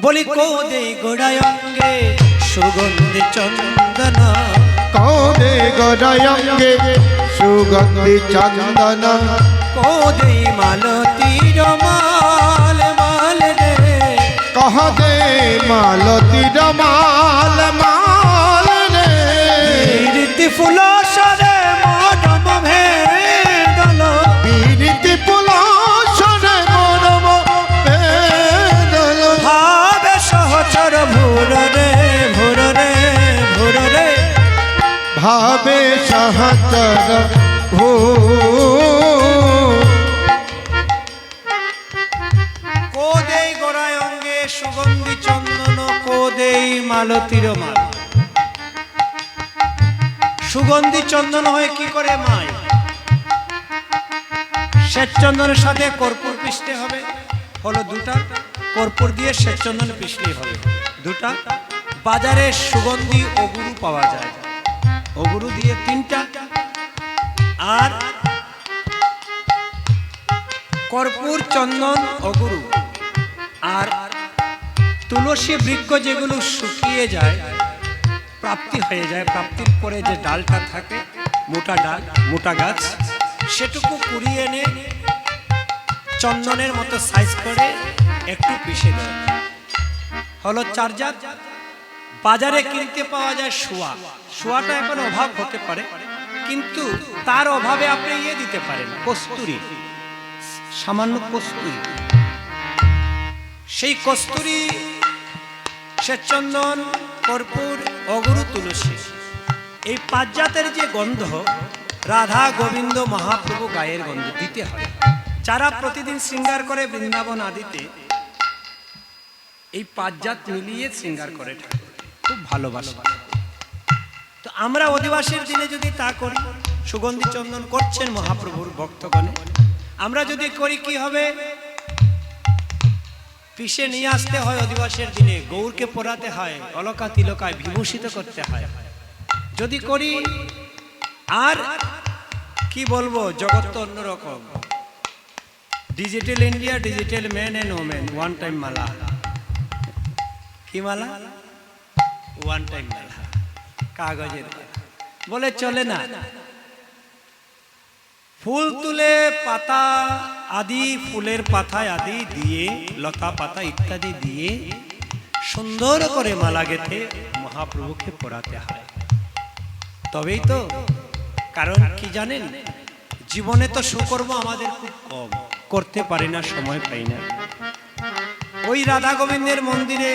বলি কোদে গোড়ায়ঙ্গে সুগন্ধি চন্দন। কৌদে গোড়ায়ঙ্গে সুগন্ধি চন্দন। কোদে মালতি মাল মাল রে। কহ দে মালতীর সহচর ভূ কোদেই গোড়ায় অঙ্গে সুগন্ধি চন্দন কোদেই মালতীর মাল সুগন্ধি চন্দন হয় কি করে মায় শ্বেত চন্দনের সাথে কর্পূর পিষতে হবে। হলো দুটা। কর্পূর দিয়ে শ্বেত চন্দন পিষলেই হবে। দুটা। বাজারে সুগন্ধি অগুরু পাওয়া যায়। অগুরু দিয়ে তিনটা। আর কর্পূর, চন্দন অগুরু আর তুলসী বৃক্ষ যেগুলো শুকিয়ে যায়, প্রাপ্তি হয়ে যায়, প্রাপ্তির পরে যে ডালটা থাকে, মোটা ডাল, মোটা গাছ, সেটুকু কুড়িয়ে এনে চন্দনের মতো সাইজ করে একটু পিষে দেয়। হলো চার্জার বাজারে কিনতে পাওয়া যায় শোয়া। শোয়াটা এখন অভাব হতে পারে, কিন্তু তার অভাবে আপনি ইয়ে দিতে পারেন, কস্তুরি। সামান্য কস্তুরি। সেই কস্তুরি শ্বেতচন্দন, কর্পূর, অগুরু, তুলসী, এই পাঁচজাতের যে গন্ধ, রাধা গোবিন্দ মহাপ্রভু গায়ের গন্ধ দিতে হয়। যারা প্রতিদিন শৃঙ্গার করে বৃন্দাবন আদিতে, এই পাঁচজাত মিলিয়ে শৃঙ্গার করে ঠাকুর খুব ভালোবাসে। তো আমরা অধিবাসীর দিনে যদি তা করি, সুগন্ধি চন্দন করছেন মহাপ্রভুর ভক্তগণে, আমরা যদি করি কি হবে? পিষে নিয়ে আসতে হয় অধিবাসের দিনে, গৌরকে পড়াতে হয়, অলকা তিলকায় বিভূষিত করতে হয়। যদি করি, আর কি বলব, জগৎ তো অন্যরকম digital India digital man and women one time মালা। কি মালা? ওয়ান টাইম মালা কাগজের বলে, চলে না। ফুল তুলে পাতা আদি, ফুলের পাতায় আদি দিয়ে, লতা পাতা ইত্যাদি দিয়ে সুন্দর করে মালা গেথে মহাপ্রভুকে পড়াতে হয়। তবেই তো, কারণ কি জানেন? জীবনে তো সুকর্ম আমাদের খুব কম, করতে পারি না, সময় পাই না। ওই রাধা গোবিন্দের মন্দিরে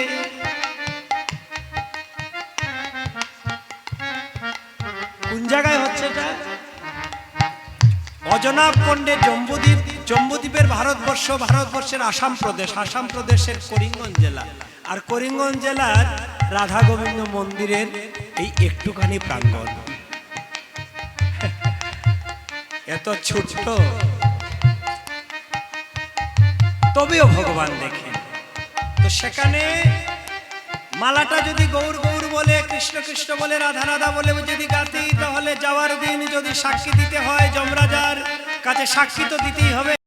অজনাব কণ্ডে জম্বুদ্বীপ, জম্বুদ্বীপের ভারতবর্ষ, ভারতবর্ষের আসাম প্রদেশ, আসাম প্রদেশের করিমগঞ্জ জেলা। আর করিমগঞ্জ জেলার রাধা গোবিন্দ মন্দিরের এই একটুখানি প্রাঙ্গণ। এত ছোট্ট। তবেও ভগবান দেখেন। তো সেখানে মালাটা যদি গৌর গৌর বলে, কৃষ্ণ কৃষ্ণ বলে, রাধা রাধা বলে যদি গাতি, তাহলে যাওয়ার দিন যদি সাক্ষী দিতে হয় যমরাজার, কাছে সাক্ষী তো দিতেই হবে।